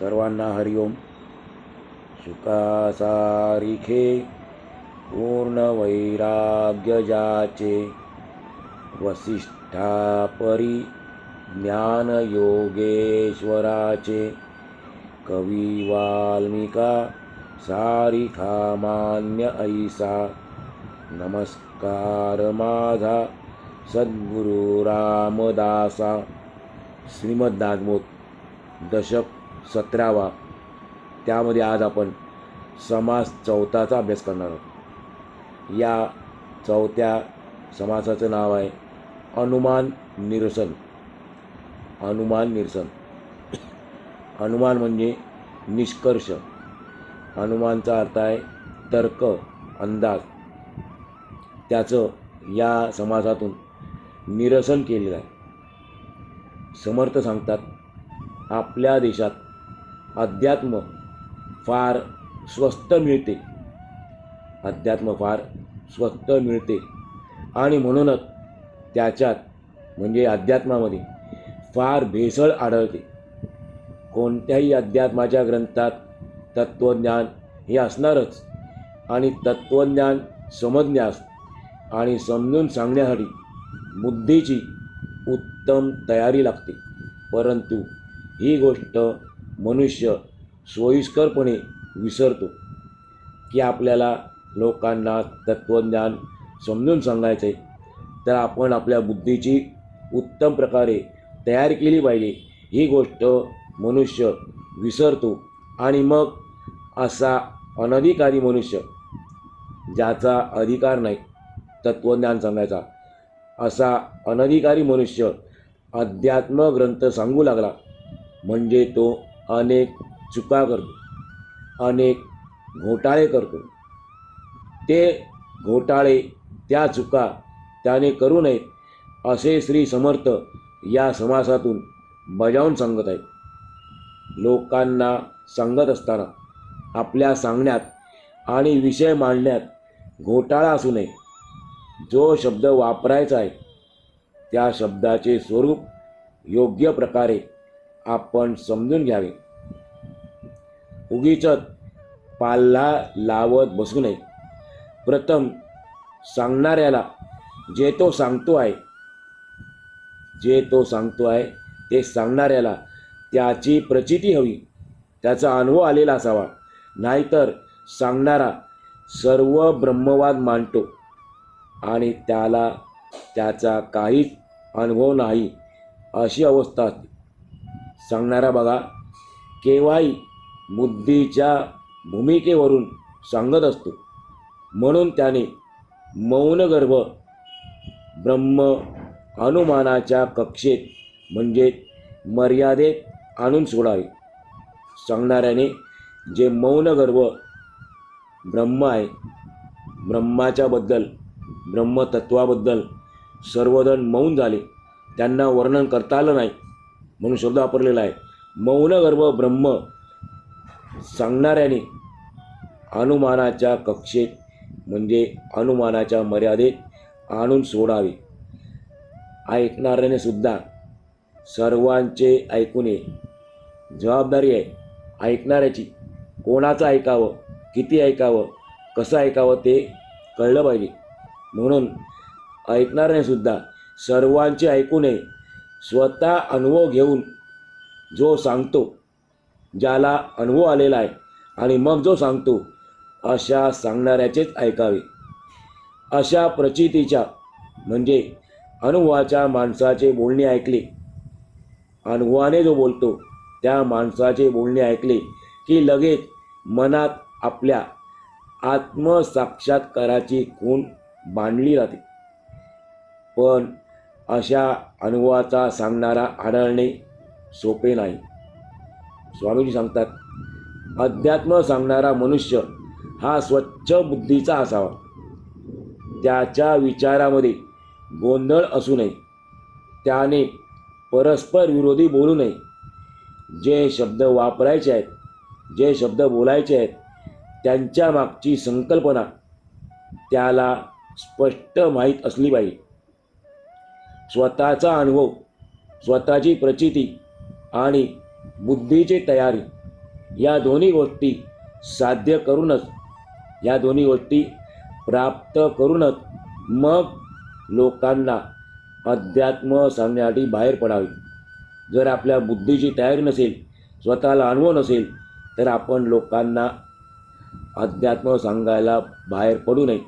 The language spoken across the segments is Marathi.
सर्वांना हरिओम. सुखासारिखे पूर्ण वैराग्य जाचे वसिष्ठापरी ज्ञान योगेश्वराचे कवी वाल्मिका सारिखा मान्य ऐसा नमस्कार माझा सद्गुरु रामदासा. श्रीमद दशक सतरावा. त्यामध्ये आज आपण समास चौथाचा अभ्यास करणार आहोत. या चौथ्या समासाचं नाव आहे अनुमान निरसन. अनुमान निरसन. अनुमान म्हणजे निष्कर्ष. अनुमानचा अर्थ आहे तर्क अंदाज. त्याचं या समासातून निरसन केलेलं आहे. समर्थ सांगतात आपल्या देशात अध्यात्म फार स्वस्त मिळते. अध्यात्म फार स्वस्त मिळते. आणि म्हणूनच त्याच्यात म्हणजे अध्यात्मामध्ये फार भेसळ आढळते. कोणत्याही अध्यात्माच्या ग्रंथात तत्त्वज्ञान हे असणारच. आणि तत्त्वज्ञान समजण्यास आणि समजून सांगण्यासाठी बुद्धीची उत्तम तयारी लागते. परंतु ही गोष्ट मनुष्य सोयीस्करपणे विसरतो की आपल्याला लोकांना तत्त्वज्ञान समजून सांगायचं आहे तर आपण आपल्या बुद्धीची उत्तम प्रकारे तयार केली पाहिजे. ही गोष्ट मनुष्य विसरतो आणि मग असा अनधिकारी मनुष्य ज्याचा अधिकार नाही तत्त्वज्ञान सांगायचा असा अनधिकारी मनुष्य अध्यात्म ग्रंथ सांगू लागला. म्हणजे तो अनेक चुका करतो अनेक घोटाळे करतो. ते घोटाळे त्या चुका त्याने करू नयेत असे श्री समर्थ या समासातून बजावून सांगत आहेत. लोकांना सांगत असताना आपल्या सांगण्यात आणि विषय मांडण्यात घोटाळा असू नये. जो शब्द वापरायचा आहे त्या शब्दाचे स्वरूप योग्य प्रकारे आपण समजून घ्यावे. उगीच पाल्ला लावत बसू नये. प्रथम सांगणाऱ्याला जे तो सांगतो आहे जे तो सांगतो आहे ते सांगणाऱ्याला त्याची प्रचिती हवी. त्याचा अनुभव आलेला असावा. नाहीतर सांगणारा सर्व ब्रह्मवाद मांडतो आणि त्याला त्याचा काहीच अनुभव नाही अशी अवस्था असते. सांगणारा बघा केव्हाही बुद्धीच्या भूमिकेवरून सांगत असतो. म्हणून त्याने मौनगर्भ ब्रह्म अनुमानाच्या कक्षेत म्हणजे मर्यादेत आणून सोडावे. सांगणाऱ्याने जे मौनगर्भ ब्रह्म आहे ब्रह्माच्याबद्दल ब्रह्मतत्वाबद्दल सर्वजण मौन झाले. त्यांना वर्णन करता आलं नाही. म्हणून शब्द वापरलेला आहे. मौनगर्भ ब्रह्म सांगणाऱ्याने अनुमानाच्या कक्षेत म्हणजे अनुमानाच्या मर्यादेत आणून सोडावे. ऐकणाऱ्याने सुद्धा सर्वांचे ऐकून ये. जबाबदारी आहे. ऐकणाऱ्याची कोणाचं ऐकावं किती ऐकावं कसं ऐकावं ते कळलं पाहिजे. म्हणून ऐकणाऱ्याने सुद्धा सर्वांचे ऐकू नये स्वतः अनुभव घेऊन जो सांगतो ज्याला अनुभव आलेला आहे आणि मग जो सांगतो अशा सांगणाऱ्याचेच ऐकावे. अशा प्रचितीच्या म्हणजे अनुभवाच्या माणसाचे बोलणे ऐकले. अनुभवाने जो बोलतो त्या माणसाचे बोलणे ऐकले की लगेच मनात आपल्या आत्मसाक्षात्काराची खूण बांधली जाते. पण अशा अनुभवाचा सांगणारा आढळणे सोपे नाही. स्वामीजी सांगतात अध्यात्म सांगणारा मनुष्य हा स्वच्छ बुद्धीचा असावा. त्याच्या विचारामध्ये गोंधळ असू नये. त्याने परस्पर विरोधी बोलू नये. जे शब्द वापरायचे आहेत जे शब्द बोलायचे आहेत त्यांच्या मागची संकल्पना त्याला स्पष्ट माहीत असली पाहिजे. स्वतःचा अनुभव स्वतःची प्रचिती आणि बुद्धीची तयारी या दोन्ही गोष्टी साध्य करूनच या दोन्ही गोष्टी प्राप्त करूनच मग लोकांना अध्यात्म सांगण्यासाठी बाहेर पडावे. जर आपल्या बुद्धीची तयारी नसेल स्वतःला अनुभव नसेल तर आपण लोकांना अध्यात्म सांगायला बाहेर पडू नये.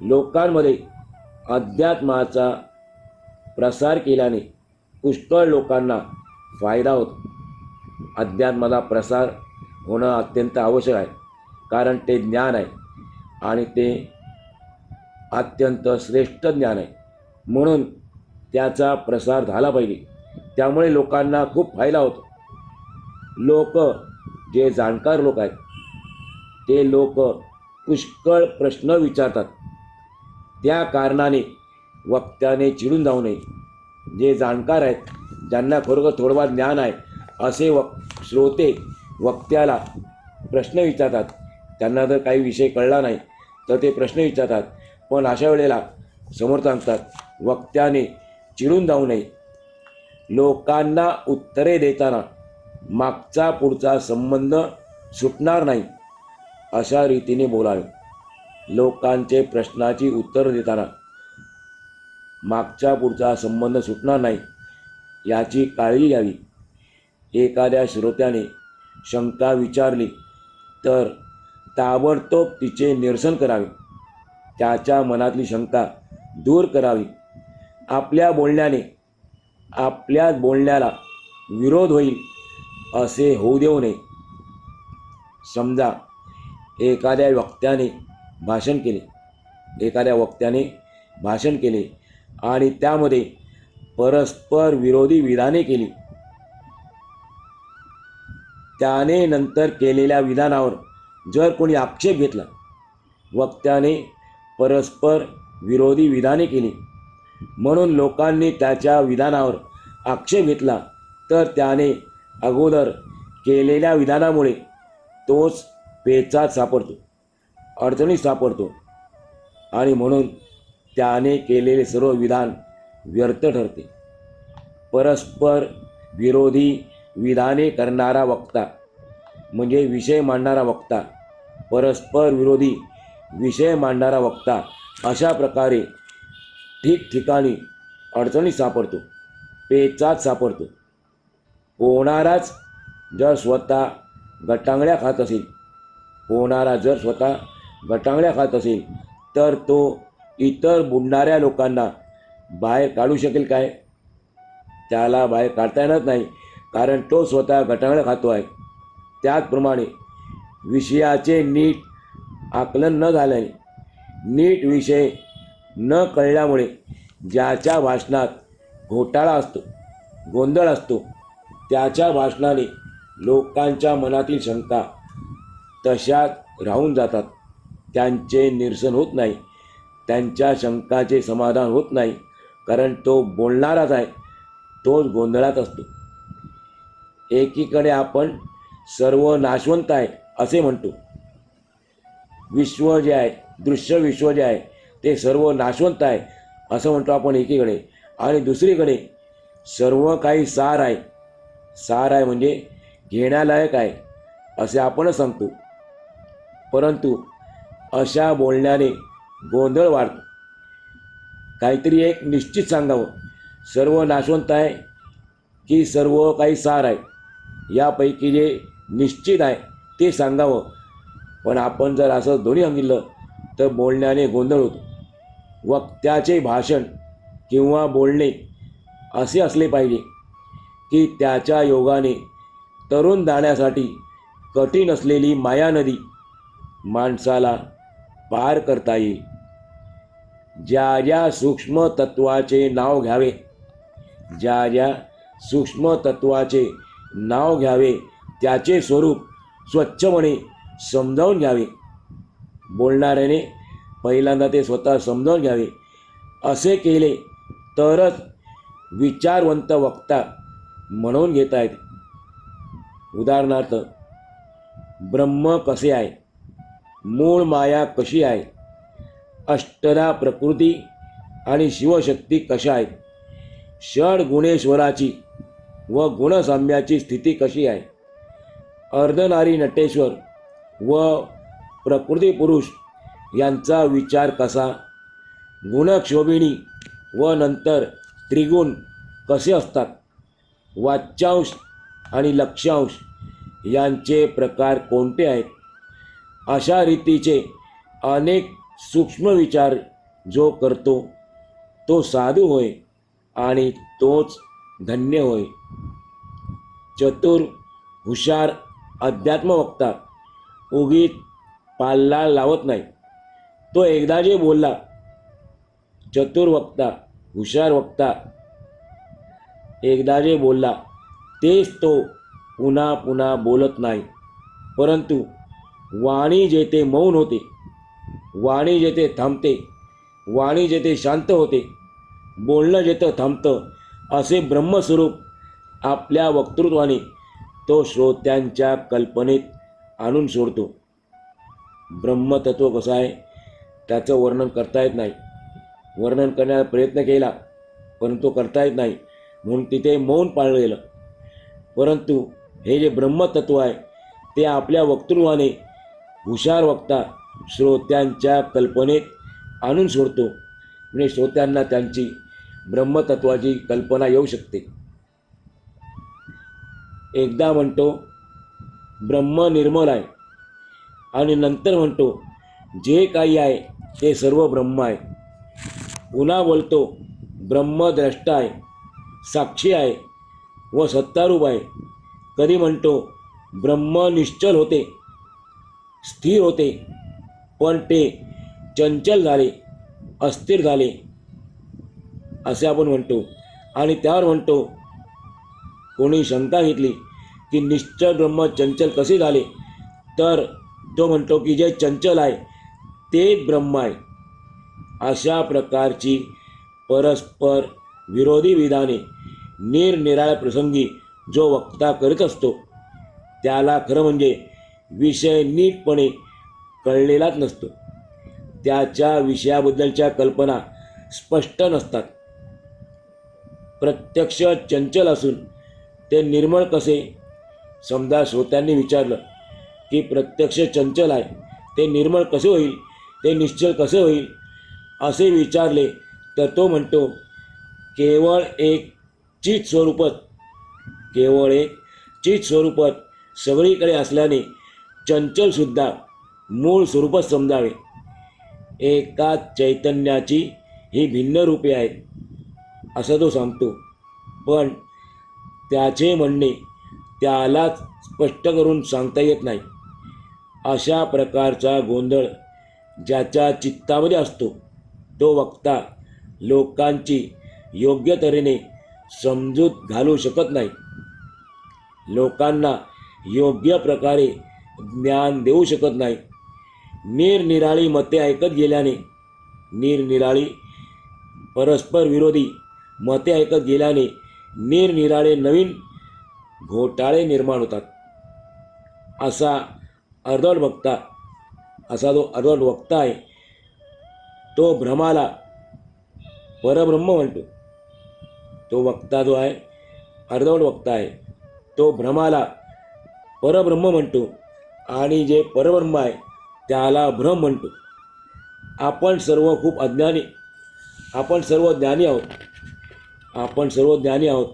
लोकांमध्ये अध्यात्माचा प्रसार केल्याने पुष्कळ लोकांना फायदा होतो. अध्यात्माला प्रसार होणं अत्यंत आवश्यक आहे कारण ते ज्ञान आहे आणि ते अत्यंत श्रेष्ठ ज्ञान आहे. म्हणून त्याचा प्रसार झाला पाहिजे. त्यामुळे लोकांना खूप फायदा होतो. लोक जे जाणकार लोक आहेत ते लोक पुष्कळ प्रश्न विचारतात. त्या कारणाने वक्त्याने चिडून जाऊ नये. जे जाणकार आहेत ज्यांना खरोखर थोडंफार ज्ञान आहे असे व श्रोते वक्त्याला प्रश्न विचारतात. त्यांना जर काही विषय कळला नाही तर ते प्रश्न विचारतात. पण अशा वेळेला समोर सांगतात वक्त्याने चिडून जाऊ नये. लोकांना उत्तरे देताना मागचा पुढचा संबंध सुटणार नाही अशा रीतीने बोलावे. लोकांचे प्रश्नाची उत्तर देताना मागच्या पुढचा संबंध सुटणार नाही याची काळजी घ्यावी. एखाद्या श्रोत्याने शंका विचारली तर ताबडतोब तिचे निरसन करावे. त्याच्या मनातली शंका दूर करावी. आपल्या बोलण्याने आपल्या बोलण्याला विरोध होईल असे होऊ देऊ नये. समजा एखाद्या वक्त्याने भाषण केले एखाद्या वक्त्याने भाषण केले आणि त्यामध्ये परस्पर विरोधी विधाने केली. त्याने नंतर केलेल्या विधानावर जर कोणी आक्षेप घेतला वक्त्याने परस्पर विरोधी विधाने केली. म्हणून लोकांनी त्याच्या विधानावर आक्षेप घेतला तर त्याने अगोदर केलेल्या विधानामुळे तोच पेचात सापडतो अडचणीत सापडतो. आणि म्हणून त्याने केलेले सर्व विधान व्यर्थ ठरते. परस्पर विरोधी विधाने करणारा वक्ता म्हणजे विषय मांडणारा वक्ता परस्पर विरोधी विषय मांडणारा वक्ता अशा प्रकारे ठिकठिकाणी अडचणीत सापडतो पेचात सापडतो. पोहणाराच जर स्वतः गटांगड्या खात असेल पोहणारा जर स्वतः गटांगड्या खात असेल तर तो इतर बुडणाऱ्या लोकांना बाहेर काढू शकेल काय? त्याला बाहेर काढता येणार नाही कारण तो स्वतः गटांगड्या खातो आहे. त्याचप्रमाणे विषयाचे नीट आकलन न झाल्याने नीट विषय न कळल्यामुळे ज्याच्या भाषणात घोटाळा असतो गोंधळ असतो त्याच्या भाषणाने लोकांच्या मनातील शंका तशाच राहून जातात. त्यांचे निरसन होत नाही. त्यांच्या शंकाचे समाधान होत नाही कारण तो बोलणाराच आहे. तोच गोंधळात असतो. एकीकडे आपण सर्व नाशवंत आहे असे म्हणतो. विश्व जे आहे दृश्य विश्व जे आहे ते सर्व नाशवंत आहे असं म्हणतो आपण एकीकडे. आणि दुसरीकडे सर्व काही सार आहे. सार आहे म्हणजे घेण्यालायक आहे असे आपणच सांगतो. परंतु अशा बोलण्याने गोंधळ वाढतो. काहीतरी एक निश्चित सांगावं. सर्व नाशवंत आहे की सर्व काही सार आहे. यापैकी जे निश्चित आहे ते सांगावं. पण आपण जर असं दोन्ही सांगितलं तर बोलण्याने गोंधळ होतो. वक्त्याचे भाषण किंवा बोलणे असे असले पाहिजे की त्याच्या योगाने तरुण जाण्यासाठी कठीण असलेली माया नदी माणसाला पार करता येईल. ज्या ज्या सूक्ष्म तत्वाचे नाव घ्यावे ज्या ज्या सूक्ष्म तत्वाचे नाव घ्यावे त्याचे स्वरूप स्वच्छपणे समजावून घ्यावे. बोलणाऱ्याने पहिल्यांदा ते स्वतः समजावून घ्यावे. असे केले तरच विचारवंत वक्ता म्हणून घेत आहेत उदाहरणार्थ ब्रह्म कसे आहे? मूळ माया कशी आहे? अष्टदा प्रकृती आणि शिवशक्ती कशा आहेत? षड गुणेश्वराची व गुणसाम्याची स्थिती कशी आहे? अर्धनारी नटेश्वर व प्रकृती पुरुष यांचा विचार कसा? गुणक्षोभिणी व नंतर त्रिगुण कसे असतात? वाच्यांश आणि लक्ष्यांश यांचे प्रकार कोणते आहेत? अशा रीतीचे अनेक सूक्ष्म विचार जो करतो तो साधू होय आणि तोच धन्य होय. चतुर हुशार अध्यात्मवक्ता उगीत पाल्ला लावत नाही. तो एकदा जे बोलला चतुर वक्ता हुशार वक्ता एकदा जे बोलला तेच तो पुन्हा पुन्हा बोलत नाही. परंतु वाणी जेथे मौन होते वाणी जेथे थांबते वाणी जेथे शांत होते बोलणं जेथं थांबतं असे ब्रह्मस्वरूप आपल्या वक्तृत्वाने तो श्रोत्यांच्या कल्पनेत आणून सोडतो. ब्रह्मतत्व कसं आहे त्याचं वर्णन करता येत नाही. वर्णन करण्याचा प्रयत्न केला परंतु करता येत नाही म्हणून तिथे मौन पाळलं गेलं परंतु हे जे ब्रह्मतत्व आहे ते आपल्या वक्तृत्वाने हुशार वक्ता श्रोत्यांच्या कल्पनेत आणून सोडतो. म्हणजे श्रोत्यांना त्यांची ब्रह्मतत्वाची कल्पना येऊ शकते. एकदा म्हणतो ब्रह्म निर्मल आहे. आणि नंतर म्हणतो जे काही आहे ते सर्व ब्रह्म आहे. पुन्हा बोलतो ब्रह्मद्रष्ट आहे साक्षी आहे व सत्तारूप आहे. कधी म्हणतो ब्रह्म निश्चल होते स्थिर होते. पण ते चंचल झाले अस्थिर झाले असे आपण म्हणतो. आणि त्यावर म्हणतो कोणी शंका घेतली की निश्चल ब्रह्म चंचल कसे झाले? तर तो म्हणतो की जे चंचल आहे ते ब्रह्म आहे. अशा प्रकारची परस्पर विरोधी विधाने निरनिराळ्या प्रसंगी जो वक्ता करत असतो त्याला खरं म्हणजे विषय नीटपणे कळलेलाच नसतो. त्याच्या विषयाबद्दलच्या कल्पना स्पष्ट नसतात. प्रत्यक्ष चंचल असून ते निर्मळ कसे? समजा श्रोत्यांनी विचारलं की प्रत्यक्ष चंचल आहे ते निर्मळ कसे होईल? ते निश्चल कसे होईल? असे विचारले तर तो म्हणतो केवळ एक चित स्वरूपच केवळ एक चित स्वरूपच सगळीकडे असल्याने चंचलसुद्धा मूळ स्वरूपच समजावे. एकाच चैतन्याची ही भिन्न रूपे आहेत असं तो सांगतो. पण त्याचे म्हणणे त्यालाच स्पष्ट करून सांगता येत नाही. अशा प्रकारचा गोंधळ ज्याच्या चित्तामध्ये असतो तो वक्ता लोकांची योग्य तऱ्हेने समजूत घालू शकत नाही. लोकांना योग्य प्रकारे ज्ञान देऊ शकत नाही. निरनिराळी मते ऐकत गेल्याने निरनिराळी परस्पर विरोधी मते ऐकत गेल्याने निरनिराळे नवीन घोटाळे निर्माण होतात. असा अर्धवट वक्ता असा जो अर्धवट वक्ता आहे तो भ्रमाला परब्रह्म म्हणतो. तो वक्ता जो आहे अर्धवट वक्ता आहे तो भ्रमाला परब्रह्म म्हणतो. आणि जे परब्रह्म आहे त्याला भ्रम म्हणतो. आपण सर्व खूप अज्ञानी आपण सर्व ज्ञानी आहोत आपण सर्व ज्ञानी आहोत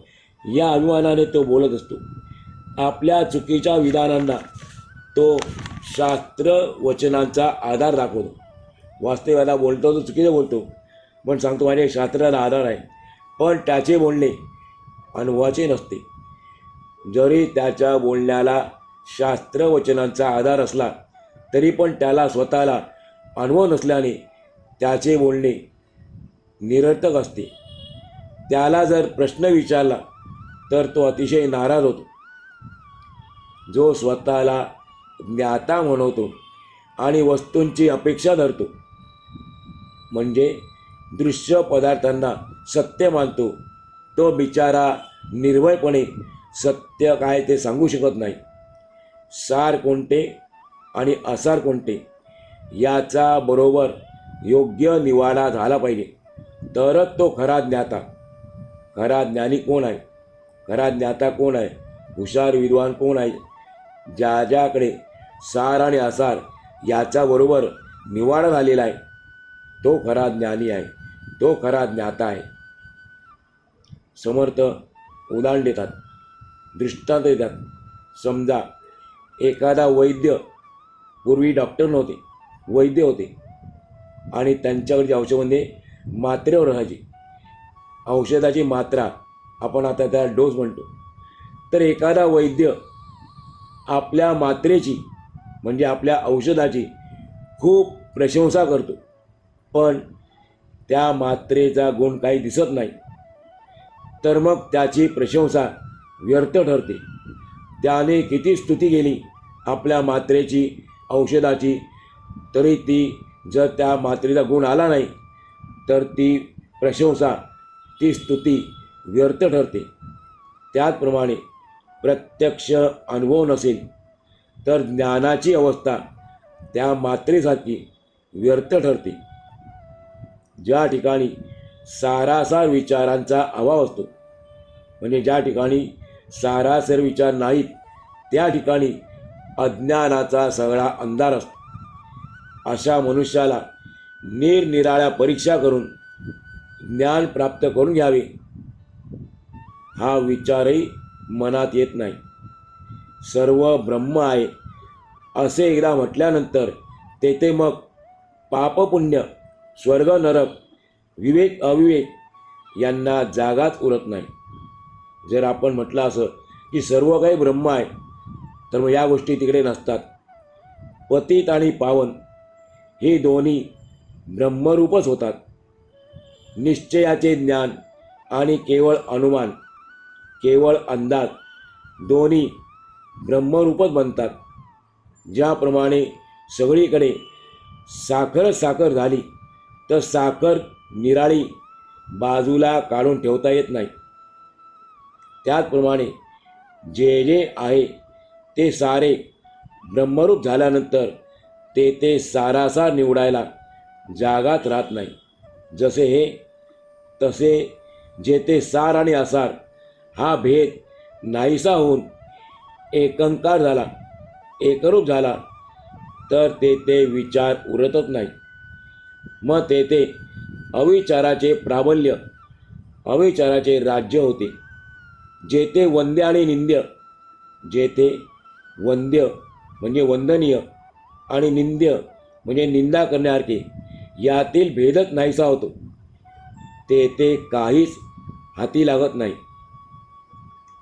या अभिमानाने तो बोलत असतो. आपल्या चुकीच्या विधानांना तो शास्त्र वचनांचा आधार दाखवतो. वास्तव्याला बोलतो तो चुकीचं बोलतो पण सांगतो माझ्या शास्त्राला आधार आहे. पण त्याचे बोलणे अनुभवाचे नसते. जरी त्याच्या बोलण्याला शास्त्रवचनांचा आधार असला तरी पण त्याला स्वतःला अनुभव नसल्याने त्याचे बोलणे निरर्थक असते. त्याला जर प्रश्न विचारला तर तो अतिशय नाराज होतो. जो स्वतःला ज्ञाता म्हणवतो आणि वस्तूंची अपेक्षा धरतो म्हणजे दृश्य पदार्थांना सत्य मानतो तो बिचारा निर्भयपणे सत्य काय ते सांगू शकत नाही. सार कोणते? आणि असार कोणते? याचा बरोबर योग्य निवाडा झाला पाहिजे. तरच तो खरा ज्ञाता. खरा ज्ञानी कोण आहे? खरा ज्ञाता कोण आहे? हुशार विद्वान कोण आहे? ज्या ज्याकडे सार आणि आसार याच्याबरोबर निवाडा झालेला आहे तो खरा ज्ञानी आहे. तो खरा ज्ञाता आहे. समर्थ उदाहरण देतात दृष्टांत देतात. समजा एखादा वैद्य पूर्वी डॉक्टर नव्हते वैद्य होते. आणि त्यांच्याकडची औषधमध्ये म्हणजे मात्रेवर राहायची. औषधाची मात्रा आपण आता त्या डोस म्हणतो. तर एखादा वैद्य आपल्या मात्रेची म्हणजे आपल्या औषधाची खूप प्रशंसा करतो. पण त्या मात्रेचा गुण काही दिसत नाही. तर मग त्याची प्रशंसा व्यर्थ ठरते. त्याने किती स्तुती केली आपल्या मात्रेची औषधाची. तरी ती जर त्या मात्रेचा गुण आला नाही तर ती प्रशंसा ती स्तुती व्यर्थ ठरते. त्याचप्रमाणे प्रत्यक्ष अनुभव नसेल तर ज्ञानाची अवस्था त्या मात्रेसारखी व्यर्थ ठरते. ज्या ठिकाणी सारासार विचारांचा अभाव असतो म्हणजे ज्या ठिकाणी सारासर विचार नाहीत त्या ठिकाणी अज्ञानाचा सगळा अंधार असतो. अशा मनुष्याला निरनिराळ्या परीक्षा करून ज्ञान प्राप्त करून घ्यावे. हा विचारही मनात येत नाही. सर्व ब्रह्म आहे असे एकदा म्हटल्यानंतर तेथे मग पापपुण्य स्वर्ग नरक विवेक अविवेक यांना जागाच उरत नाही. जर आपण म्हटलं असं की सर्व काही ब्रह्म आहे तर मग या गोष्टी तिकडे नसतात. पतित आणि पावन हे दोन्ही ब्रह्मरूपच होतात. निश्चयाचे ज्ञान आणि केवळ अनुमान केवळ अंदाज दोन्ही ब्रह्मरूपच बनतात. ज्याप्रमाणे सगळीकडे साखर साखर झाली तर साखर निराळी बाजूला काढून ठेवता येत नाही. त्याचप्रमाणे जे जे आहे ते सारे ब्रह्मरूप झाल्यानंतर ते ते सारासार निवडायला जागाच राहत नाही. जसे हे तसे जे ते सार आणि आसार हा भेद नाहीसा होऊन एकंकार झाला एकरूप झाला तर ते ते विचार उरतच नाही. मग ते ते अविचाराचे प्राबल्य अविचाराचे राज्य होते. जेथे वंद्य आणि निंद्य जेथे वंद्य म्हणजे वंदनीय आणि निंद्य म्हणजे निंदा करण्यासारखे यातील भेदच नाहीसा होतो. ते ते काहीच हाती लागत नाही.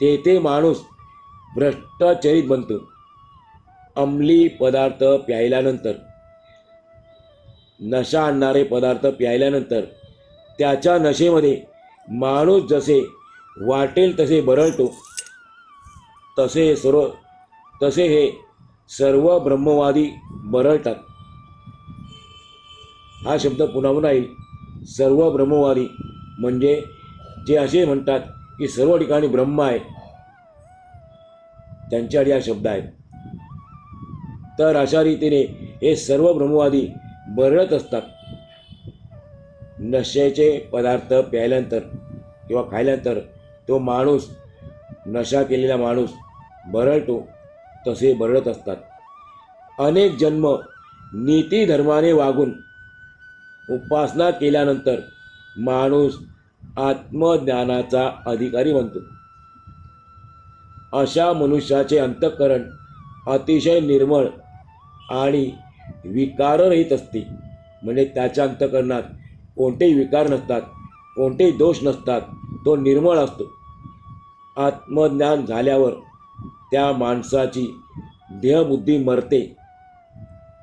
ते ते माणूस भ्रष्टाचरित बनतो. अंमली पदार्थ प्यायल्यानंतर नशा आणणारे पदार्थ प्यायल्यानंतर त्याच्या नशेमध्ये माणूस जसे वाटेल तसे बरळतो तसे सर्व तसे हे सर्व ब्रह्मवादी बरळतात. हा शब्द पुन्हा पुन्हा येईल सर्व ब्रह्मवादी म्हणजे जे असे म्हणतात की सर्व ठिकाणी ब्रह्म आहे त्यांच्याकडे हा शब्द आहे. तर अशा रीतीने हे सर्व ब्रह्मवादी बरळत असतात. नशेचे पदार्थ प्यायल्यानंतर किंवा खायल्यानंतर तो माणूस नशा केलेला माणूस बरळतो. तसे बरळत असतात. अनेक जन्म नीती धर्माने वागून उपासना केल्यानंतर माणूस आत्मज्ञानाचा अधिकारी बनतो. अशा मनुष्याचे अंतःकरण अतिशय निर्मळ आणि विकाररहित असते. म्हणजे त्याच्या अंतःकरणात कोणतेही विकार नसतात कोणतेही दोष नसतात तो निर्मळ असतो. आत्मज्ञान झाल्यावर त्या माणसाची देहबुद्धी मरते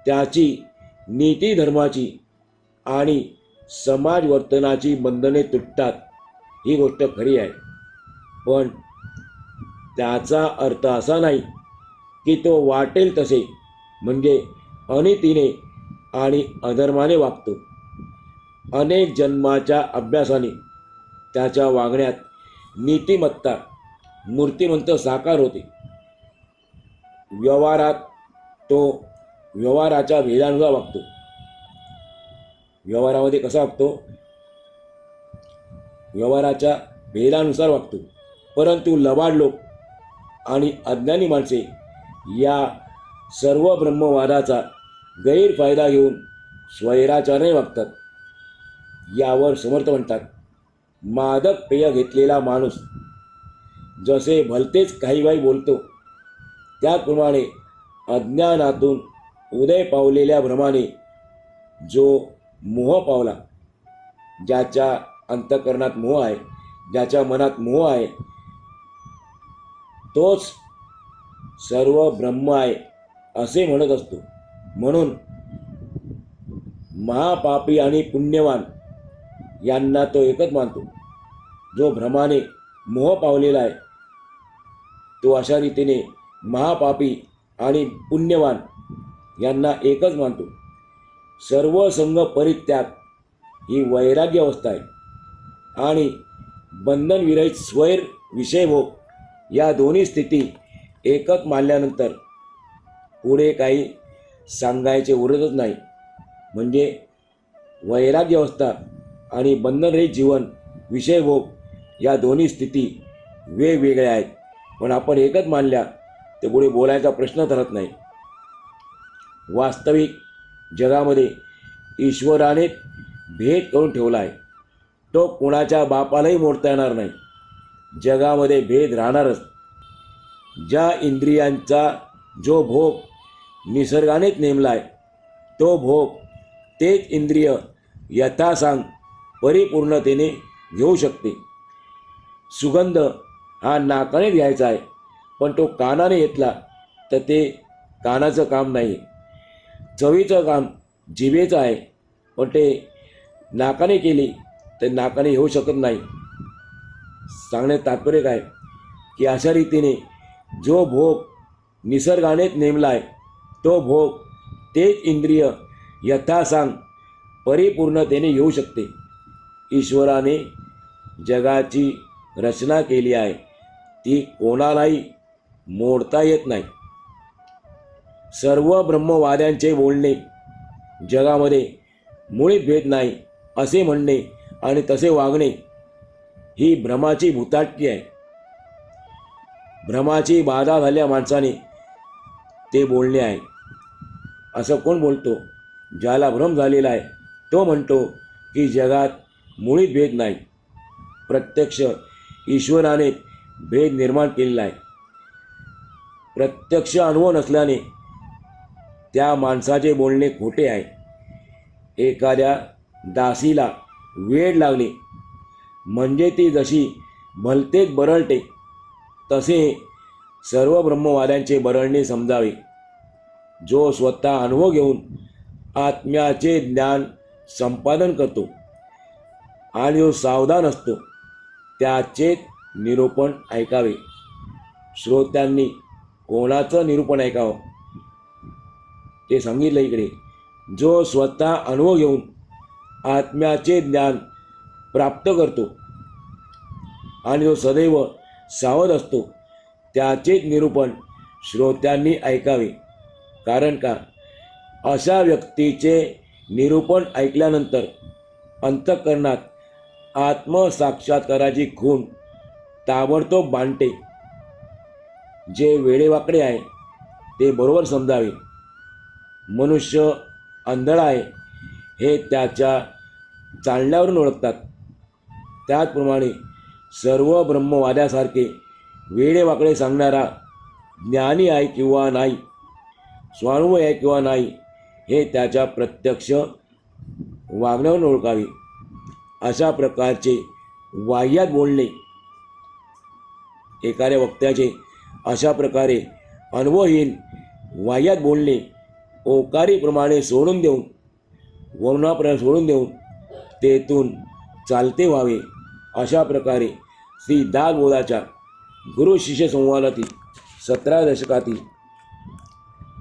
त्याची नीती धर्माची आणि समाजवर्तनाची बंधने तुटतात ही गोष्ट खरी आहे. पण त्याचा अर्थ असा नाही की तो वाटेल तसे म्हणजे अनितीने आणि अधर्माने वागतो. अनेक जन्माच्या अभ्यासाने त्याच्या वागण्यात नीतिमत्ता मूर्तिमंत साकार होते. व्यवहारात तो व्यवहाराच्या भेदानुसार वागतो. व्यवहारामध्ये कसा वागतो? व्यवहाराच्या भेदानुसार वागतो. परंतु लबाड लोक आणि अज्ञानी माणसे या सर्व ब्रह्मवादाचा गैरफायदा घेऊन स्वैराचारही वागतात. यावर समर्थ म्हणतात मादक पेय घेतलेला माणूस जसे भलतेच काही बाई बोलतो त्याचप्रमाणे अज्ञानातून उदय पावलेल्या भ्रमाने जो मोह पावला ज्याच्या अंतकरणात मोह आहे ज्याच्या मनात मोह आहे तोच सर्व ब्रह्म आहे असे म्हणत असतो. म्हणून महापापी आणि पुण्यवान यांना तो एकच मानतो. जो भ्रमाने मोह पावलेला आहे तो अशा रीतीने महापापी आणि पुण्यवान यांना एकच मानतो. सर्व संघ परित्याग ही वैराग्य अवस्था आहे. आणि बंधनविरहित स्वैर विषयभोग या दोन्ही स्थिती एकच मानल्यानंतर पुढे काही सांगायचे उरतच नाही. म्हणजे वैराग्य अवस्था आणि बंधनरहित जीवन विषयभोग या दोन्ही स्थिती वेगवेगळ्या आहेत. पण आपण एकच मानल्या ते पुढे बोलायचा प्रश्न ठरत नाही. वास्तविक जगामध्ये ईश्वराने भेद करून ठेवला आहे तो कुणाच्या बापालाही मोडता येणार नाही. जगामध्ये भेद राहणारच. ज्या इंद्रियांचा जो भोग निसर्गानेच नेमला आहे तो भोग तेच इंद्रिय यथासांग परिपूर्णतेने घेऊ शकते. सुगंध हा नाकाने घ्यायचा आहे. पण तो कानाने घेतला तर ते कानाचं काम नाही. चवीचं काम जिभेचं आहे. पण ते नाकाने केली तर नाकाने येऊ शकत नाही. सांगण्यात तात्पर्य काय? की अशा रीतीने जो भोग निसर्गानेच नेमला आहे तो भोग तेच इंद्रिय यथासांग परिपूर्णतेने येऊ शकते. ईश्वराने जगाची रचना केली आहे. ती कोणालाही मोडता येत नाही. सर्व ब्रह्मवाद्यांचे बोलणे जगामध्ये मुळी भेद नाही असे म्हणणे आणि तसे वागणे ही भ्रमाची भूताटकी आहे. भ्रमाची बाधा झाल्या माणसाने ते बोलणे आहे. असं कोण बोलतो? ज्याला भ्रम झालेला आहे तो म्हणतो की जगात मुळीत भेद नाही. प्रत्यक्ष ईश्वराने भेद निर्माण केलेला आहे. प्रत्यक्ष अनुभव नसल्याने त्या माणसाचे बोलणे खोटे आहे. एखाद्या दासीला वेळ लागली म्हणजे ती जशी भलतेच बरळते तसे सर्व ब्रह्मवाद्यांचे बरळणे समजावे. जो स्वतः अनुभव घेऊन आत्म्याचे ज्ञान संपादन करतो आणि जो सावधान असतो त्याचे निरूपण ऐकावे. श्रोत्यांनी कोणाचं निरूपण ऐकावं? ते सांगितलं इकडे. जो स्वतः अनुभव घेऊन आत्म्याचे ज्ञान प्राप्त करतो आणि जो सदैव सावध असतो त्याचेच निरूपण श्रोत्यांनी ऐकावे. कारण का? अशा व्यक्तीचे निरूपण ऐकल्यानंतर अंतःकरणात आत्मसाक्षात्काराची खून ताबडतोब बांधते. जे वेडेवाकडे आहे ते बरोबर समजावे. मनुष्य आंधळ आहे हे त्याच्या चालण्यावरून ओळखतात. त्याचप्रमाणे सर्व ब्रह्मवाद्यासारखे वेडेवाकडे सांगणारा ज्ञानी आहे किंवा नाही स्वानुभव आहे किंवा नाही हे त्याच्या प्रत्यक्ष वागण्यावरून ओळखावे. अशा प्रकारचे वाह्यात बोलणे एखाद्या वक्त्याचे अशा प्रकारे अनुभवहीन वाह्यात बोलणे ओकारीप्रमाणे सोडून देऊन वर्णाप्रमाणे सोडून देऊन तेथून चालते व्हावे अशा प्रकारे श्री दासबोधाच्या गुरु शिष्य संवादातील सतरा दशकातील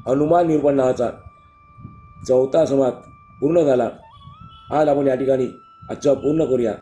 हनुमान निरूपणाचा चौथा समाज पूर्ण झाला. आज आपण या ठिकाणी आजचा पूर्ण करूया.